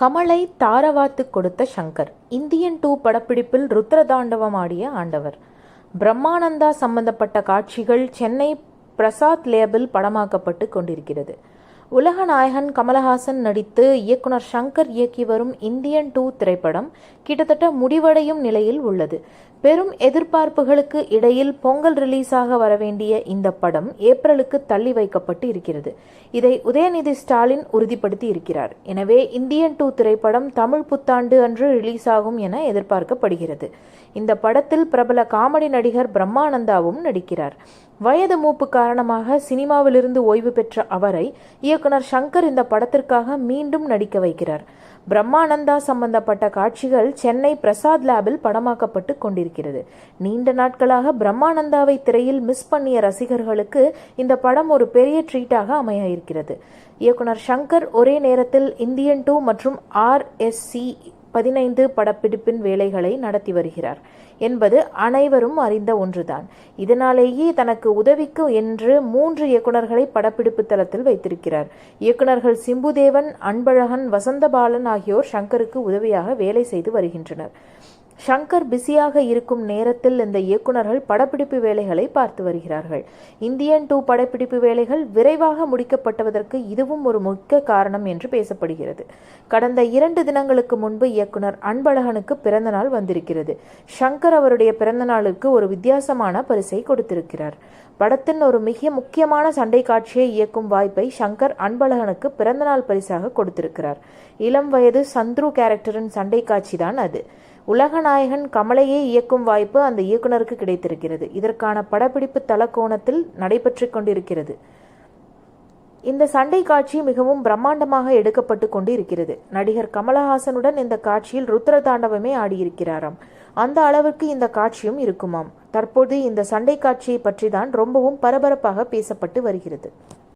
கமலை தாரவாத்து கொடுத்த Shankar. Indian two படப்பிடிப்பில் ருத்ரதாண்டவம் ஆடிய ஆண்டவர். பிரம்மானந்தா சம்பந்தப்பட்ட காட்சிகள் சென்னை பிரசாத் லேபில் படமாக்கப்பட்டு கொண்டிருக்கிறது. உலகநாயகன் கமலஹாசன் நடித்து இயக்குனர் சங்கர் இயக்கி வரும் இந்தியன் டூ திரைப்படம் கிட்டத்தட்ட முடிவடையும் நிலையில் உள்ளது. பெரும் எதிர்பார்ப்புகளுக்கு இடையில் பொங்கல் ரிலீஸாக வரவேண்டிய இந்த படம் ஏப்ரலுக்கு தள்ளி வைக்கப்பட்டு இருக்கிறது. இதை உதயநிதி ஸ்டாலின் உறுதிப்படுத்தி இருக்கிறார். எனவே இந்தியன் டூ திரைப்படம் தமிழ் புத்தாண்டு அன்று ரிலீஸ் ஆகும் என எதிர்பார்க்கப்படுகிறது. இந்த படத்தில் பிரபல காமெடி நடிகர் பிரம்மானந்தாவும் நடிக்கிறார். வயது மூப்பு காரணமாக சினிமாவிலிருந்து ஓய்வு பெற்ற அவரை இயக்குனர் சங்கர் இந்த படத்திற்காக மீண்டும் நடிக்க வைக்கிறார். பிரம்மானந்தா சம்பந்தப்பட்ட காட்சிகள் சென்னை பிரசாத் லேபில் படமாக்கப்பட்டு கொண்டிருக்கிறது. நீண்ட நாட்களாக பிரம்மானந்தாவை திரையில் மிஸ் பண்ணிய ரசிகர்களுக்கு இந்த படம் ஒரு பெரிய ட்ரீட்டாக அமைய இருக்கிறது இயக்குனர் சங்கர் ஒரே நேரத்தில் இந்தியன் டூ மற்றும் ஆர்எஸ்சி பதினைந்து படப்பிடிப்பின் வேலைகளை நடத்தி வருகிறார் என்பது அனைவரும் அறிந்த ஒன்றுதான். இதனாலேயே தனக்கு உதவிக்கு என்று மூன்று இயக்குநர்களை படப்பிடிப்பு தளத்தில் வைத்திருக்கிறார். இயக்குநர்கள் சிம்புதேவன் அன்பழகன் வசந்தபாலன் ஆகியோர் சங்கருக்கு உதவியாக வேலை செய்து வருகின்றனர். ஷங்கர் பிஸியாக இருக்கும் நேரத்தில் இந்த இயக்குநர்கள் படப்பிடிப்பு வேலைகளை பார்த்து வருகிறார்கள். இந்தியன் டூ படப்பிடிப்பு வேலைகள் விரைவாக முடிக்கப்பட்டுவதற்கு இதுவும் ஒரு முக்கிய காரணம் என்று பேசப்படுகிறது. கடந்த இரண்டு தினங்களுக்கு முன்பு இயக்குனர் அன்பழகனுக்கு பிறந்தநாள் வந்திருக்கிறது. ஷங்கர் அவருடைய பிறந்தநாளுக்கு ஒரு வித்தியாசமான பரிசை கொடுத்திருக்கிறார். படத்தின் ஒரு மிக முக்கியமான சண்டை காட்சியை இயக்கும் வாய்ப்பை ஷங்கர் அன்பழகனுக்கு பிறந்தநாள் பரிசாக கொடுத்திருக்கிறார். இளம் வயது சந்துரு கேரக்டரின் சண்டை காட்சி தான் அது. உலகநாயகன் கமலையே இயக்கும் வாய்ப்பு அந்த இயக்குனருக்கு கிடைத்திருக்கிறது. இதற்கான படப்பிடிப்பு தலக்கோணத்தில் நடைபெற்று கொண்டிருக்கிறது. இந்த சண்டை காட்சி மிகவும் பிரம்மாண்டமாக எடுக்கப்பட்டு கொண்டு இருக்கிறது நடிகர் கமலஹாசனுடன் இந்த காட்சியில் ருத்ர தாண்டவமே ஆடியிருக்கிறாராம். அந்த அளவுக்கு இந்த காட்சியும் இருக்குமாம். தற்போது இந்த சண்டை காட்சியை பற்றி தான் ரொம்பவும் பரபரப்பாக பேசப்பட்டு வருகிறது.